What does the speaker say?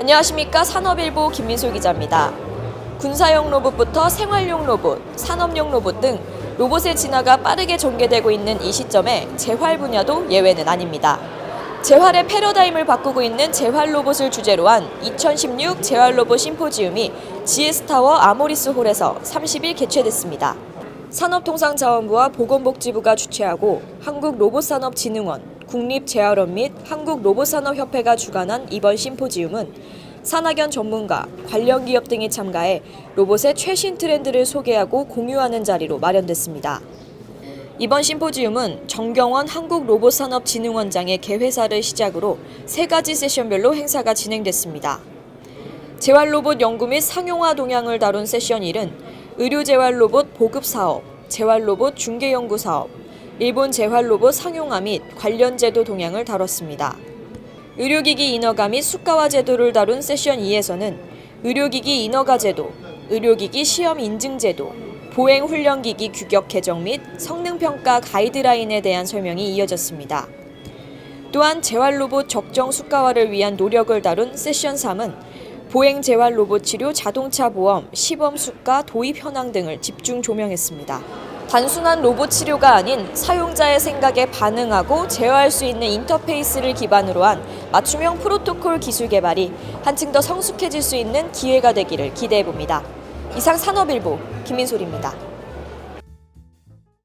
안녕하십니까 산업일보 김민솔 기자입니다. 군사용 로봇부터 생활용 로봇, 산업용 로봇 등 로봇의 진화가 빠르게 전개되고 있는 이 시점에 재활 분야도 예외는 아닙니다. 재활의 패러다임을 바꾸고 있는 재활 로봇을 주제로 한 2016 재활 로봇 심포지움이 GS타워 아모리스 홀에서 30일 개최됐습니다. 산업통상자원부와 보건복지부가 주최하고 한국로봇산업진흥원, 국립재활원 및 한국로봇산업협회가 주관한 이번 심포지움은 산학연 전문가, 관련 기업 등이 참가해 로봇의 최신 트렌드를 소개하고 공유하는 자리로 마련됐습니다. 이번 심포지움은 정경원 한국로봇산업진흥원장의 개회사를 시작으로 세 가지 세션별로 행사가 진행됐습니다. 재활로봇 연구 및 상용화 동향을 다룬 세션 1은 의료재활로봇 보급사업, 재활로봇 중개연구사업, 일본 재활 로봇 상용화 및 관련 제도 동향을 다뤘습니다. 의료기기 인허가 및 수가화 제도를 다룬 세션 2에서는 의료기기 인허가 제도, 의료기기 시험 인증 제도, 보행 훈련기기 규격 개정 및 성능평가 가이드라인에 대한 설명이 이어졌습니다. 또한 재활 로봇 적정 수가화를 위한 노력을 다룬 세션 3은 보행 재활 로봇 치료 자동차 보험, 시범 수가 도입 현황 등을 집중 조명했습니다. 단순한 로봇 치료가 아닌 사용자의 생각에 반응하고 제어할 수 있는 인터페이스를 기반으로 한 맞춤형 프로토콜 기술 개발이 한층 더 성숙해질 수 있는 기회가 되기를 기대해 봅니다. 이상 산업일보 김민솔입니다.